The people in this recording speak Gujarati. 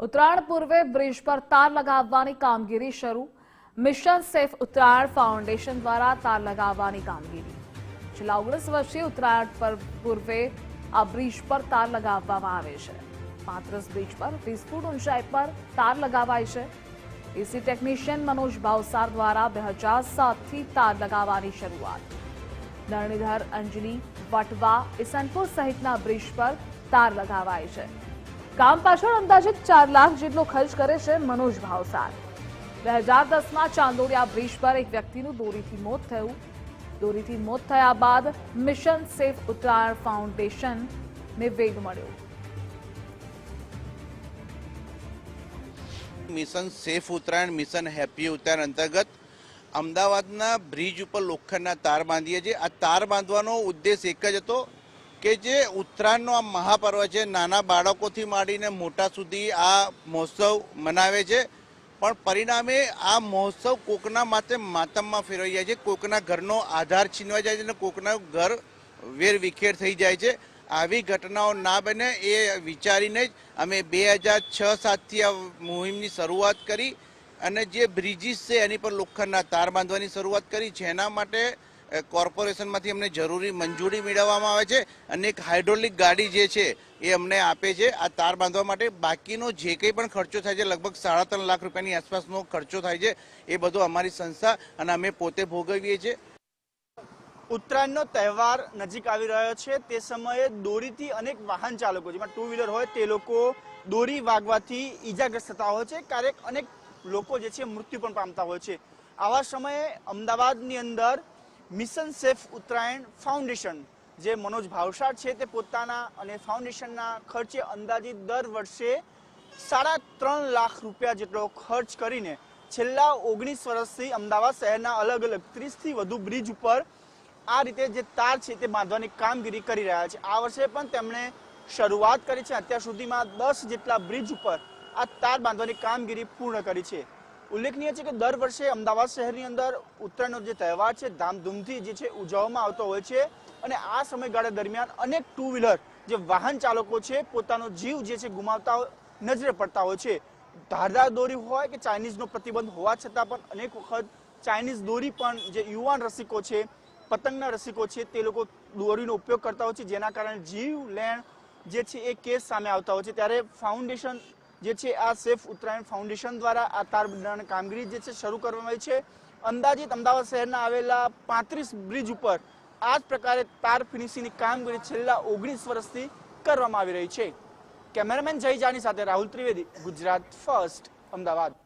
ઉત્તરાયણ પૂર્વે બ્રિજ પર તાર લગાવવાની કામગીરી શરૂ. મિશન સેફ ઉત્તરાયણ ફાઉન્ડેશન દ્વારા તાર લગાવવાની કામગીરી. છેલ્લા ઓગણીસ વર્ષથી ઉત્તરાયણ પર પૂર્વે આ બ્રિજ પર તાર લગાવવામાં આવે છે. પાંત્રીસ બ્રિજ પર વીસ ફૂટ ઊંચાઈ પર તાર લગાવાય છે. એસી ટેકનિશિયન મનોજ ભાવસાર દ્વારા બે હજાર સાતથી તાર લગાવવાની શરૂઆત. ધરણીધર અંજલી, વટવા, ઇસનપુર સહિતના બ્રિજ પર તાર લગાવાય છે. કામ પાછળ અંદાજિત ચાર લાખ જેટલો ખર્ચ કરે છે મનોજ ભાવસાર. બે હજાર દસમાં ચાંદોડિયા બ્રિજ પર એક વ્યક્તિનું દોરીથી મોત થયું. દોરીથી મોત થયા બાદ મિશન સેફ ઉત્તરાયણ ફાઉન્ડેશનને વેગ મળ્યો. Mission safe Uttarayan, mission happy Uttarayan અંતર્ગત અમદાવાદના બ્રિજ ઉપર લોખંડના તાર બાંધીએ છીએ. આ તાર બાંધવાનો ઉદ્દેશ એક જ હતો કે જે ઉત્તરાયણનો આ મહાપર્વ છે, નાના બાળકોથી માંડીને મોટા સુધી આ મહોત્સવ મનાવે છે. પણ પરિણામે આ મહોત્સવ કોકના માટે માતમમાં ફેરવાઈ જાય છે. કોકના ઘરનો આધાર છીનવાઈ જાય છે અને કોકના ઘર વેર વિખેર થઈ જાય છે. આવી ઘટનાઓ ના બને એ વિચારીને જ અમે બે હજાર છ સાતથી આ મુહિમની શરૂઆત કરી અને જે બ્રિજીસ છે એની પર લોખંડના તાર બાંધવાની શરૂઆત કરી, જેના માટે કોર્પોરેશનમાંથી અમને જરૂરી મંજૂરી મેળવવામાં આવે છે અને એક હાઇડ્રોલિક ગાડી જે છે એ અમને આપે છે. આ તાર બાંધવા માટે બાકીનો જે કંઈ પણ ખર્ચો થાય છે, લગભગ સાડા ત્રણ લાખ રૂપિયાની આસપાસનો ખર્ચો થાય છે, એ બધો અમારી સંસ્થા અને અમે પોતે ભોગવીએ છીએ. ઉત્તરાયણનો તહેવાર નજીક આવી રહ્યો છે. તે સમયે દોરીથી અનેક વાહન ચાલકો, જેમાં ટુ વ્હીલર હોય, તે લોકો દોરી વાગવાથી ઈજાગ્રસ્ત થતા હોય છે. ક્યારેક અનેક લોકો જે છે મૃત્યુ પણ પામતા હોય છે. આવા સમયે અમદાવાદની અંદર મિશન સેફ ઉત્તરાયણ ફાઉન્ડેશન, જે મનોજ ભાવસાર છે તે પોતાના અને ફાઉન્ડેશનના ખર્ચે અંદાજિત દર વર્ષે સાડા ત્રણ લાખ રૂપિયા જેટલો ખર્ચ કરીને છેલ્લા ઓગણીસ વર્ષથી અમદાવાદ શહેરના અલગ અલગ ત્રીસથી વધુ બ્રિજ ઉપર આ રીતે જે તાર છે તે બાંધવાની કામગીરી કરી રહ્યા છે. આ વર્ષે પણ તેમણે શરૂઆત કરી છે. અત્યાર સુધીમાં દસ જેટલા બ્રિજ ઉપર આ તાર બાંધવાની કામગીરી પૂર્ણ કરી છે. ઉલ્લેખનીય છે કે દર વર્ષે અમદાવાદ શહેરની અંદર ઉત્તરાયણનો જે તહેવાર છે, ધામધૂમથી જે છે, ઉજવવામાં આવતો હોય છે. અને આ સમયગાળા દરમિયાન અનેક ટુ વ્હીલર જે વાહન ચાલકો છે, પોતાનો જીવ જે છે, ગુમાવતા નજરે પડતા હોય છે. ધારદાર દોરી હોય કે ચાઇનીઝનો પ્રતિબંધ હોવા છતાં પણ અનેક વખત ચાઇનીઝ દોરી પણ જે યુવાન રસિકો છે, પતંગના રસિકો છે, તે લોકો દોરીનો ઉપયોગ કરતા હોય છે. જેના કારણે જીવ લેણ જે છે, એ કેસ સામે આવતા હોય છે. ત્યારે ફાઉન્ડેશન જે છે આ સેફ ઉત્તરાયણ ફાઉન્ડેશન દ્વારા આ તાર બંધારણ કામગીરી જે છે શરૂ કરવામાં આવી છે. અંદાજિત અમદાવાદ શહેરના આવેલા પાંત્રીસ બ્રિજ ઉપર આ જ પ્રકારે તાર ફિનિશિંગની કામગીરી છેલ્લા ઓગણીસ વર્ષથી કરવામાં આવી રહી છે. કેમેરામેન જય જાની સાથે રાહુલ ત્રિવેદી, ગુજરાત ફર્સ્ટ, અમદાવાદ.